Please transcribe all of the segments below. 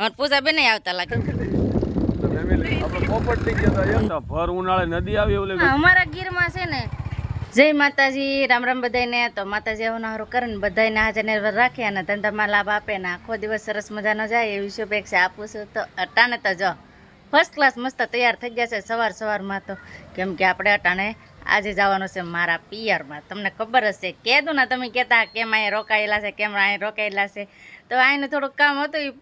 અમારે પૂજા બેન આવતા લાગે. ભર ઉનાળે નદી આવી એવું અમારા ગીરમાં છે ને જય માતાજી રામ રામ બધાને તો માતાજી આવું હારું કરે ને બધાને હાજર નિર્ભર રાખે અને ધંધામાં લાભ આપે ને આખો દિવસ સરસ મજાનો જાય એવી શુભેચ્છા આપું છું. તો અટાણે તો જો ફર્સ્ટ ક્લાસ મસ્ત તૈયાર થઈ ગયા છે સવાર સવારમાં તો. કેમ કે આપણે અટાણે આજે જવાનું છે મારા પિયરમાં. તમને ખબર હશે કહેતું ને તમે કહેતા કેમ અહીં રોકાયેલા છે કેમ અહીં રોકાયેલા છે? તો અહીંનું થોડુંક કામ હતું ઈ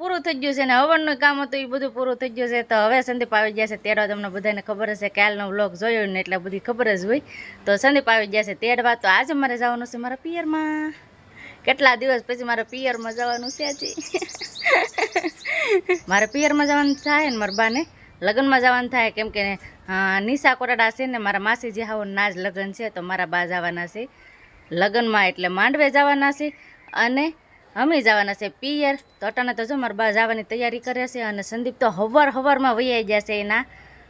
પૂરું થઈ ગયું છે ને હવનનું કામ હતું એ બધું પૂરું થઈ ગયું છે. તો હવે સંદીપ આવી ગયા છે તેડવા. તમને બધાને ખબર હશે કાલનો વ્લોગ જોયો ને એટલે બધી ખબર જ હોય. તો સંદીપ આવી ગયા છે તેડવા. તો આજે મારે જવાનું છે મારા પિયરમાં. કેટલા દિવસ પછી મારા પિયરમાં જવાનું છે આજે? મારે પિયરમાં જવાનું થાય ને મારા બાને. લગ્નમાં જવાનું થાય કેમ કે નિશા કોટાડા છે ને મારા માસી જે ના જ લગ્ન છે, તો મારા બા જવાના છે. લગ્નમાં એટલે માંડવે જવાના છે. અને અમે જવાના છે પિયર. તો અટાણે તો જો મારા બા જવાની તૈયારી કરે છે અને સંદીપ તો હવાર હવારમાં વૈયાઈ છે એના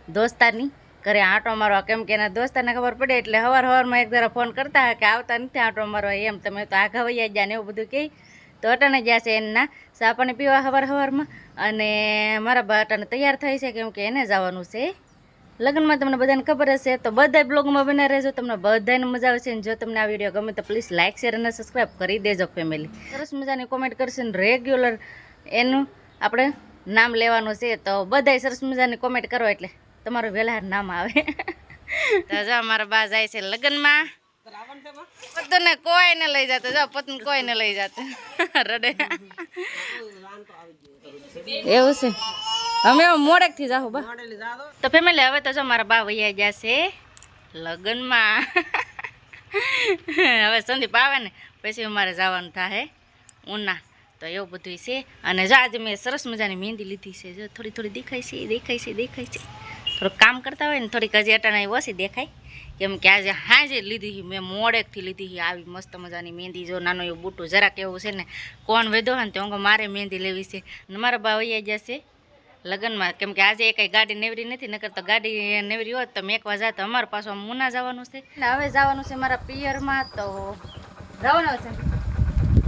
દોસ્તારની. ઘરે આંટો મારવા, કેમ કે એના દોસ્તારને ખબર પડે એટલે હવાર હવારમાં એક જરા ફોન કરતા કે આવતા નથી આંટો મારવા એમ. તમે તો આઘા વૈયા ગયા ને એવું બધું કહી. તો અટાણે છે એના સા પીવા હવાર હવારમાં. અને મારા બા અટાણે તૈયાર થાય છે કેમ કે એને જવાનું છે લગ્નમાં તમને બધાને ખબર હશે તો બધા બ્લોગમાં બને રહેજો. તમને બધાને મજા આવશે અને જો તમને આ વીડિયો ગમે તો પ્લીઝ લાઇક શેર અને સબસ્ક્રાઈબ કરી દેજો ફેમિલી સરસ મજાની કોમેન્ટ કરશે ને રેગ્યુલર એનું આપણે નામ લેવાનું છે. તો બધાય સરસ મજાની કોમેન્ટ કરો એટલે તમારું વહેલા નામ આવે. તો જો મારા બા જાય છે લગ્નમાં. પતને કોઈને લઈ જતો. જો પતન કોઈને લઈ જતો. રડે. એવું છે. અમે મોડેકથી જાહું બા. તો ફેમિલી હવે તો જો મારા બા વૈયા ગયા છે લગ્નમાં. હવે સંદીપ આવે ને પછી અમારે જવાનું થાય ઉના. તો એવું બધું છે. અને જો આજે મેં સરસ મજાની મહેંદી લીધી છે. જો થોડી થોડી દેખાય છે દેખાય છે દેખાય છે. થોડુંક કામ કરતા હોય ને થોડીક હજી અટાણે ઓછી દેખાય. કેમ કે આજે હાજે લીધી હતી મેં મોડેકથી લીધી હતી આવી મસ્ત મજાની મહેંદી. જો નાનો એવું બુટું જરાક એવું છે ને કોણ વેધો હોય ને તો મારે મહેંદી લેવી છે. ને મારા બા વૈયા જશે લગ્નમાં. કેમ કે આજે કઈ ગાડી નેવરી નથી નકર તો ગાડી નેવરી હોત તો મેં એક વાર તો અમારા પાછું મુના જવાનું છે. હવે જવાનું છે મારા પિયરમાં તો જવાનું છે.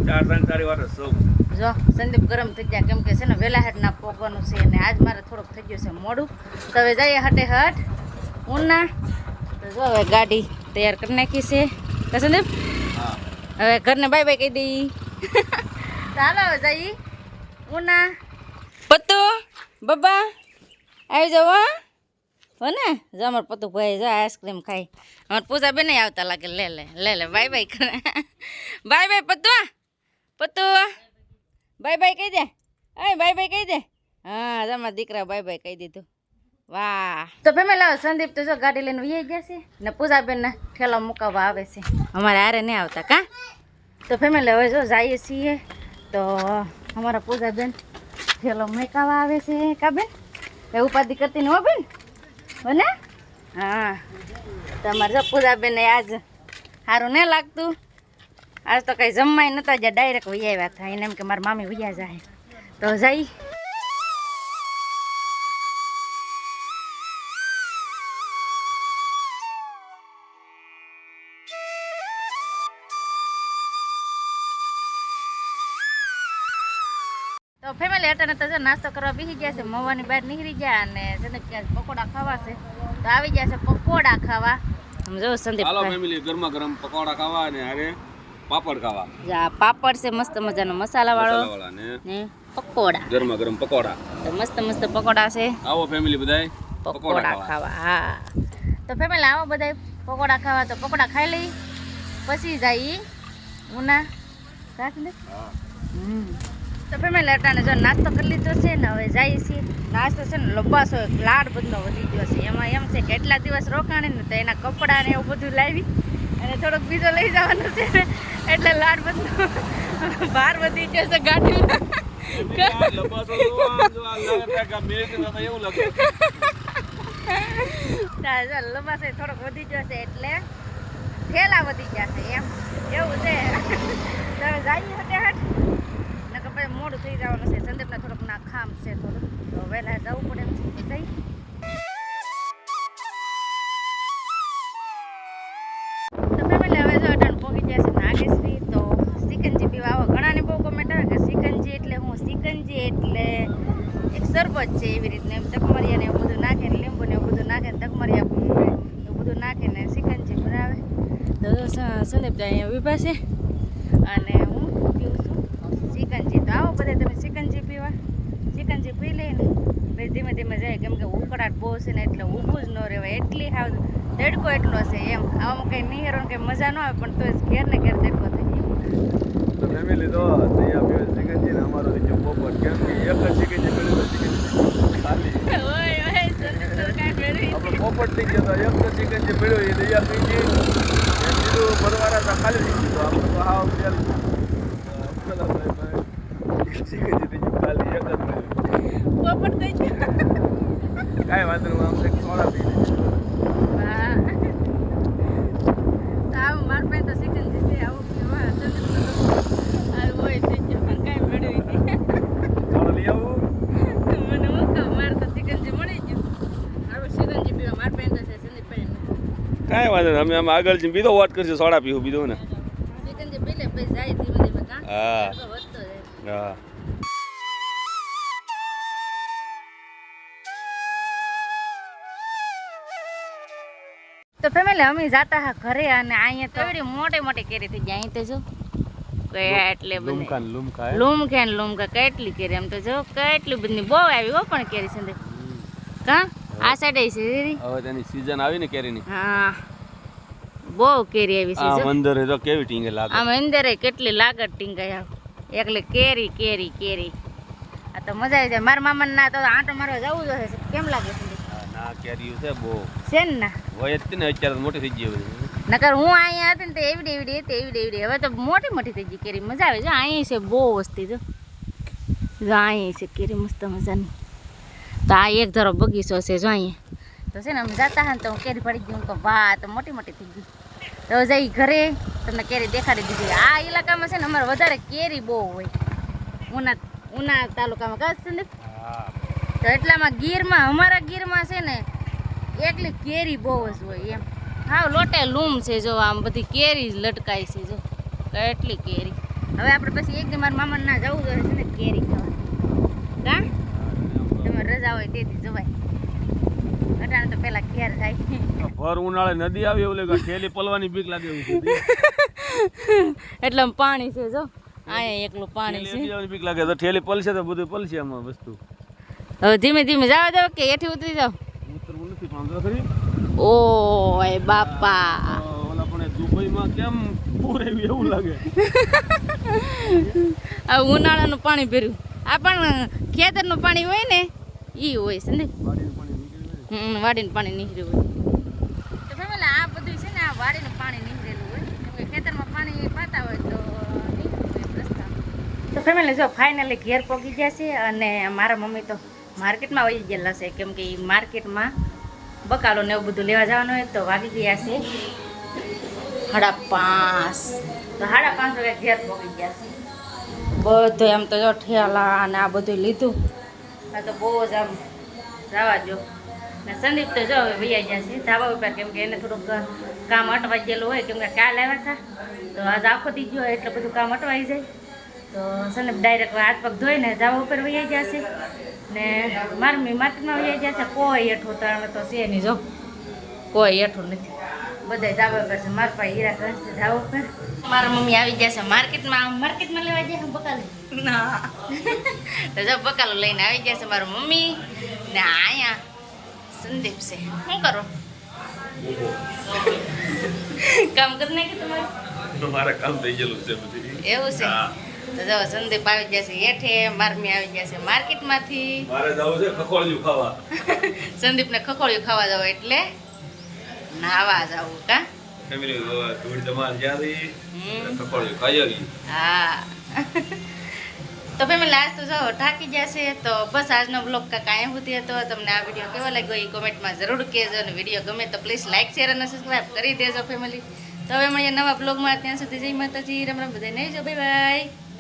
ચાર ત્રણ ચાર વાર જો સંદીપ ગરમ થઈ ગયા. કેમ કે છે ને વહેલા હેઠ ના પોગવાનું છે અને આજ મારે થોડુંક થઈ ગયું છે મોડું. તો હવે જઈએ હટે હટ. ઉના તો જો હવે ગાડી તૈયાર કરી નાખી છે. તો સંદીપ હવે ઘરને બાય બાય કહી દઈ. ચાલો હવે જઈ ઉના પત્તુ! બબ્બા આવી જાવ હો. ને જો અમાર પતુ ભાઈ જો આઈસ્ક્રીમ ખાઈ. અમાર પૂજા બેન આવતા લાગે લે લે લે લે બાય બાય કરે. બાય બાય પતુઆ પત્તુ બાય બાય કહી દે. અય બાય બાય કહી દે. હા જો અમારા દીકરા બાય બાય કહી દીધું. વાહ. તો ફેમિલી સંદીપ તો જો ગાડી લઈને વહી ગયા છે ને પૂજાબેનને ઠેલો મુકાવવા આવે છે. અમારે આરે નહીં આવતા કા? તો ફેમિલી હવે જો જઈએ છીએ તો અમારા પૂજાબેન ઠેલો મેકાવા આવે છે કા બેન? એ ઉપાધિ કરતી હો બેન? બને? હા. તમારે અમારે બેન આજ સારું નહીં લાગતું. આજ તો કઈ જમવાય નતા, જ્યાં ડાયરેક્ટ વૈયા આવ્યા હતા. એને એમ કે મારા મામી વૈયા જાય તો જઈ તો ફેમિલી અટાણે તો જો નાસ્તો કરવા બેસી ગયા છે મવાની બહાર નીકળી ગયા અને સંદીપ ક્યાં પકોડા ખાવા છે. તો આવી ગયા છે પકોડા ખાવા. આમ જો સંદીપ હાલો ફેમિલી ગરમા ગરમ પકોડા ખાવા અને પાપડ ખાવા. જા પાપડ છે મસ્ત મજાનો મસાલા વાળો ને પકોડા. ગરમા ગરમ પકોડા. તો મસ્ત મસ્ત પકોડા છે. આવો ફેમિલી બધાય પકોડા ખાવા. હા. તો ફેમિલી આવો બધાય પકોડા ખાવા તો પકોડા ખાઈ લઈ. પછી જાય ઉના. કા સંદીપ? હા. હમ. તો ફેમિલી અટાણે જો નાસ્તો કરી લીધો છે ને હવે જઈએ છીએ. નાસ્તો છે ને લંબાસો લાડ બધો વધી ગયો છે. એમાં એમ છે કે એટલા દિવસ રોકાણે ને તો એના કપડાં ને એવું બધું લાવી અને થોડોક બીજો લઈ જવાનો છે એટલે લાડ બધો બહાર વધી ગયો છે ગાંઠી લંબાસો થોડોક વધી ગયો છે એટલે થેલા વધી ગયા છે એમ. એવું છે. મોડું થઈ જવાનું છે. સંદીપને થોડુંક ના ખામ છે થોડુંક. તો વહેલા જવું પડે એમ છે જઈ. તો ફેમિલી હવે જો અટાણ પહોંચી ગયા છે એવી રીતના. એમ તકમરિયા ને બધું નાખે ને એવું બધું નાખે ને તકમરિયા એવું બધું નાખે ને બનાવે. તો જો સ- સંદીપ તો અહીંયા છે અને બધા તમે સિકંજી પીવા સિકંજી પી લઈને પછી ધીમે ધીમે જાય. કેમ કે ઉકળાટ બહુ છે ને, એટલે ઊભું જ ન રહેવાય. એટલી હાવ તડકો એટલો છે એમ. આવામાં કંઈ નહીં ને કંઈ મજા ન આવે, પણ તો ઘેર ને ઘેર તડકો થઈ ગયો ફેમિલી તો અહીંયા પીવે સિકંજી ને અમારો બીજો પોપટ કેમ કે એક જ સિકંજી મળ્યું તો સિકંજી ખાલી ઓય ઓય સંદીપ તો કાંઈ મેળવી આપણે પોપટ થઈ ગયા તો એક જ સિકંજી મળ્યો એ દયા થઈ ગઈ એ બીજું ભરવાના હતા ખાલી થઈ ગયું તો આપણે તો હાવ તેલ પેલા ભાઈ ભાઈ સિકંજી થઈ ગયું ખાલી એક જ મળ્યું પોપટ થઈ ગયો કાંઈ વાંધો નહીં આમ કંઈક સોડા પી લઈએ. વાહ. તો આવું માર પાસે તો સિકંજી છે આવું પીવા સંદીપ તો આવું હોય થઈ ગયો પણ કાંઈ મેળવી નહીં સોડા લઈ આવું મને હું કહું મારે તો સિકંજી મળી ગયું સિકંજી પીવા માર પાસે તો છે સંદીપ પાસે કાંઈ વાંધો નહીં અમે આમ આગળ જઈને બીજો વોટ કરશું સોડા પીવું બીજું ને. પી હા. હા. તો ફેમિલી અમે જાતા હા ઘરે અને અહીંયા તો એવડી મોટી મોટી કેરી થઈ જાય અહીં તો જો એટલે બધી લુમકા ને લુમકા લૂમખે કેટલી કેરી એમ તો જો કેટલી બધી. બહુ આવી હો પણ કેરી સંદે કા? આ સાઈડ છે હવે તેની સીઝન આવી ને કેરીની. હા. બહુ કેરી આવી છે આ મંદિરે તો કેવી ટીંગે લાગે? આ અંદર કેટલી લાગત ટીંગાઈ એકલે કેરી કેરી કેરી. આ તો મજા આવી જાય. મારા મામા ના તો આંટો મારવા જવું જોઈએ કેમ લાગે છે? કેરીઓ છે બહુ. છે ને હોય જ ને અત્યારે મોટી થઈ ગઈ નકર હું અહીંયા હતી ને તો એવડી એવડી હતી એવડી એવડી હવે તો મોટી મોટી થઈ ગઈ કેરી. મજા આવે છે. બહુ વસ્તી જો. જો છે કેરી મસ્ત મજાની. તો આ એક ધારો બગીચો છે જો અહીંયા. તો છે ને અમે જતા હતા તો હું કેરી પડી ગયું તો વાહ તો મોટી મોટી થઈ ગઈ. તો જઈ ઘરે તમને કેરી દેખાડી દીધી. આ ઇલાકામાં છે ને અમારે વધારે કેરી બહુ હોય. ઉના ઉના તાલુકામાં કાં સંદીપ? હા તો એટલામાં ગીરમાં અમારા ગીરમાં છે ને એટલી કેરી બહુ જ હોય એમ. હાવ લોટે લૂમ છે જો આમ બધી કેરી જ લટકાય છે જો. એટલી કેરી. હવે આપણે પછી એક દી મારા મામાને ના જવું જોઈએ છે ને કેરી ખાવા કા? તમે રજા હોય તેથી જવાય. અટાણે તો પેલા ઘેર જાય. ભર ઉનાળે નદી આવી એવું લાગે ઠેલી પલવાની બીક લાગે એવું એટલે પાણી છે જો. અહીંયા એકલું પાણી છે. બીક લાગે તો ઠેલી પલશે તો બધું પલશે આમાં વસ્તુ. હવે ધીમે ધીમે જવા જાવ કે એથી ઉતરી જાવ ઉતરવું નથી ખરી ઓય બાપા. ઓલા પણ એ દુબઈમાં કેમ પૂર એવું લાગે? આ ઉનાળાનું પાણી ભર્યું. આ પણ ખેતરનું પાણી હોય ને ઈ હોય છે ને. વાડીનું પાણી હમ, વાડીનું પાણી નીકળ્યું હોય. તો family આ બધું છે ને આ વાડીનું પાણી નીકળેલું હોય. કેમ કે ખેતરમાં પાણી પાતા હોય તો તો ફેમિલી જો ફાઇનલી ઘેર પહોંચી ગયા છે અને મારા મમ્મી તો માર્કેટમાં વહી ગયેલા છે. કેમ કે માર્કેટમાં બકાલો ને એવું બધું લેવા જવાનું હોય તો વાગી ગયા છે. સાડા પાંચ. તો સાડા પાંચ વાગે ઘેર પહોંચી ગયા છે. બધું એમ તો જો ઠેલા અને આ બધું લીધું. આ તો બહુ જ આમ જવા જો. ને સંદીપ તો જો વૈયા ગયા છે ધાબા ઉપર. કેમ કે એને થોડુંક કામ અટવાઈ ગયેલું હોય. કેમ કે કાલ આવ્યા હતા. તો આજ આખો દી ગયો એટલે બધું કામ અટવાઈ જાય. તો સંદીપ ડાયરેક્ટ હાથ પગ ધોઈને ધાબા ઉપર વૈયા ગયા છે. ને મારમી માટીમાં વૈયા ગયા છે કોઈ હેઠું તમે તો છે નહીં જો. કોઈ હેઠું નથી. બધા ધાબા કરશે મારા પાસે હીરા કરશે છે ધાબા મારા મમ્મી આવી ગયા છે માર્કેટમાં માર્કેટમાં લેવા જાય બકાલે? ના. તો જો બકાલો લઈને આવી ગયા છે મારા મમ્મી. ને અહીંયા સંદીપ છે. શું કરો? કામ કરી નાખ્યું તમારું? મારે કામ થઈ ગયેલું છે બધી. એવું છે. તો જો સંદીપ આવી ગયા છે હેઠે મારમી આવી ગયા છે માર્કેટમાંથી. મારે જવું છે ખખોળિયું ખાવા. સંદીપને ખખોળિયું ખાવા જાવ એટલે નાવા જવું કા? ફેમિલી ધૂળ ધમાલ. ખખોળિયું ખાઈ આવી. હા. તો ફેમિલી આજ તો જો થાકી જશે તો બસ આજનો બ્લોગ કાંઈ કાંઈ સુધી હતો. તમને આ વીડિયો કેવો લાગ્યો એ કોમેન્ટમાં જરૂર કહેજો અને વીડિયો ગમે તો પ્લીઝ લાઇક શેર અને સબસ્ક્રાઈબ કરી દેજો ફેમિલી. તો હવે મળીએ નવા બ્લોગમાં ત્યાં સુધી જય માતાજી રામ રામ બધા નહીં જો બાય બાય